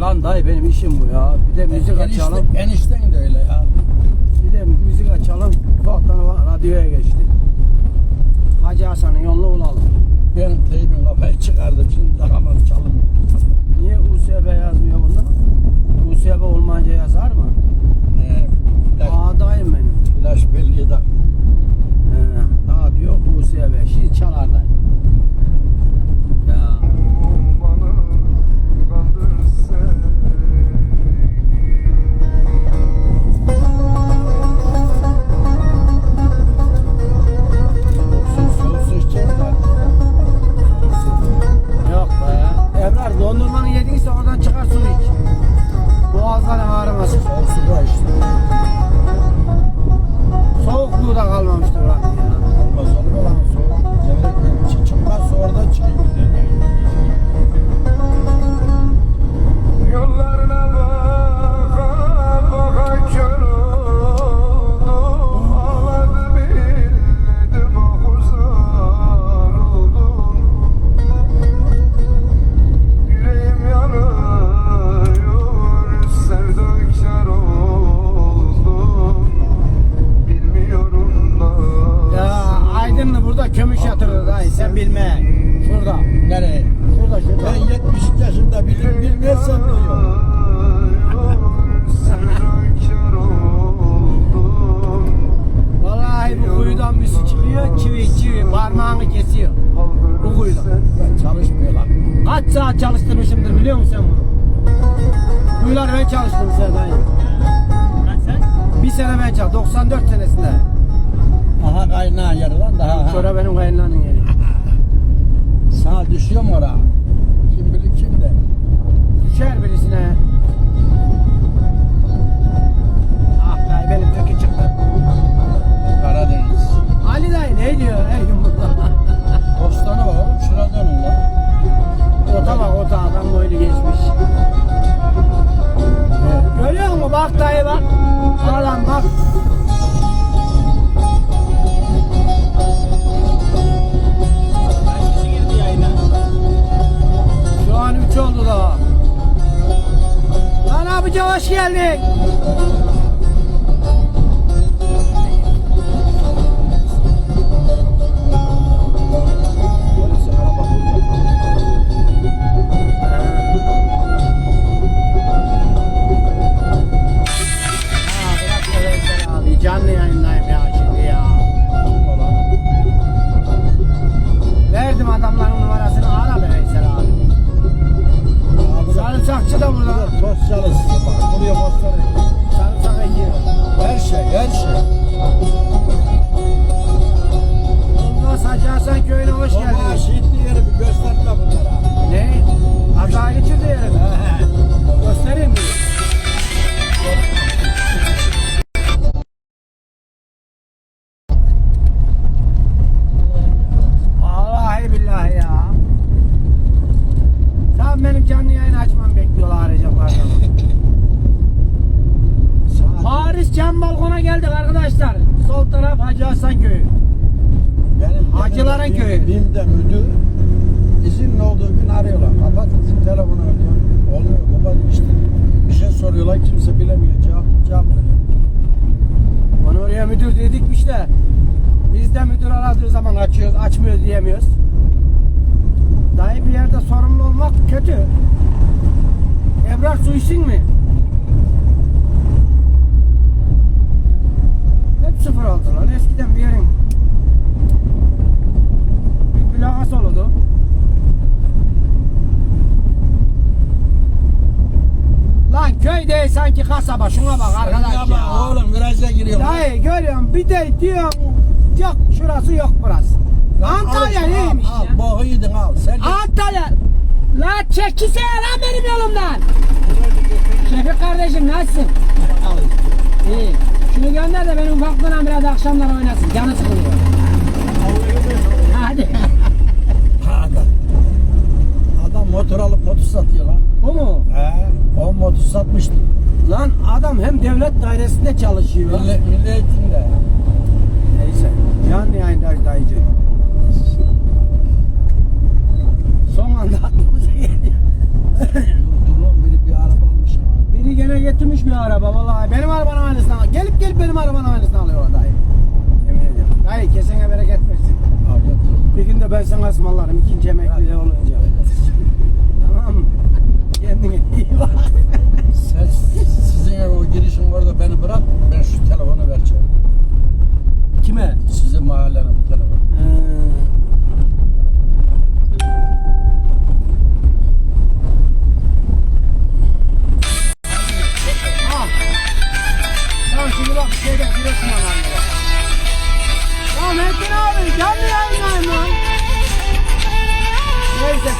Lan dayı benim işim bu ya. Bir de müzik Enişte- açalım. Enişten de öyle ya. Bir de müzik açalım. Ufaktan radyoya geçti. Hacı Hasan'ın yolunu bulalım. Benim teybim kafayı çıkardım şimdi takamadım çalım. Niye USB yazmıyor bunda? USB Kömüş yatırdı dayı sen bilme. Şurada. Nereye? Şurada şurada. Ben 73 yaşında bilir bilmezsem oldum Vallahi bu kuyudan bir su çıkıyor çivi çivi parmağını kesiyor. Bu kuyudan. Ben çalışmıyorlar. Kaç saat çalıştırmışımdır biliyor musun sen bunu? Kuyular ben çalıştım sen dayı. Kaç sen? Bir sene ben çalıştım. 94 senesinde. Aha kaynağı yeri lan daha. ha. Sonra benim kayınlanın yeri. Sana düşüyor mu ora? Kim bilir kim de. Düşer birisine. Ah dayı benim tökü çıktı. Karadeniz. Ali dayı ne diyor her gün burada? Bostanı var oğlum şuna dönün lan. Ota bak ota adam boylu geçmiş. Görüyor musun bak dayı bak. Adam bak. Hoş geldin. Polisi araba burada. Ha bırak da Veysel abi canlı yayındayım ya şimdi ya. Sarımsakçı da burada. Tost çalışsın bak. Buraya bostan ekiyor. Sarımsak ekiyor. Her şey her şey. Bundan Hacı Hasan köyüne hoş geldiniz. Cam balkona geldik arkadaşlar. Sol taraf Hacı Hasan köyü. Benim Hacıların benim köyü. BİM- BİM'de müdür izinli olduğu gün arıyorlar. Kapat telefonu ödüyor. Olmuyor baba işte. Bir şey soruyorlar kimse bilemiyor. Cevap, cevap veriyor. Onu oraya müdür dedikmiş de biz de müdür aradığı zaman açıyoruz, açmıyoruz diyemiyoruz. Dayı bir yerde sorumlu olmak kötü. Evrak su içsin mi? Aldılar. Eskiden bir yerin bir plakası olurdu. Lan köy değil sanki kasaba. Şuna bak arkadaş Ama ya. oğlum viraja giriyor. Dayı görüyorum bir de diyorum yok şurası yok burası. Antalya Al, neymiş al, ya? Al, boğu yedin al. Sen de Antalya. La çekilsene lan benim yolumdan. Şefik kardeşim nasılsın? al. İyi. Şunu gönder de benim ufaklığına biraz akşamlar oynasın. Canı sıkılıyor. Hadi. Adam. Adam motor alıp motor satıyor lan. O mu? He, o motor satmıştı. Lan adam hem devlet dairesinde çalışıyor. Milli, milli eğitimde. Neyse. Canlı yayındayız dayıcı. Son anda aklımıza geliyor. Bir araba vallahi. Benim arabanın aynısını al. Gelip gelip benim arabanın aynısını alıyor dayı. Yemin ediyorum. Dayı kesene bereket versin. Bir gün de ben sana ısmarlarım ikinci emekli olunca. tamam mı? Kendine iyi bak. Sen sizin o girişin orada beni bırak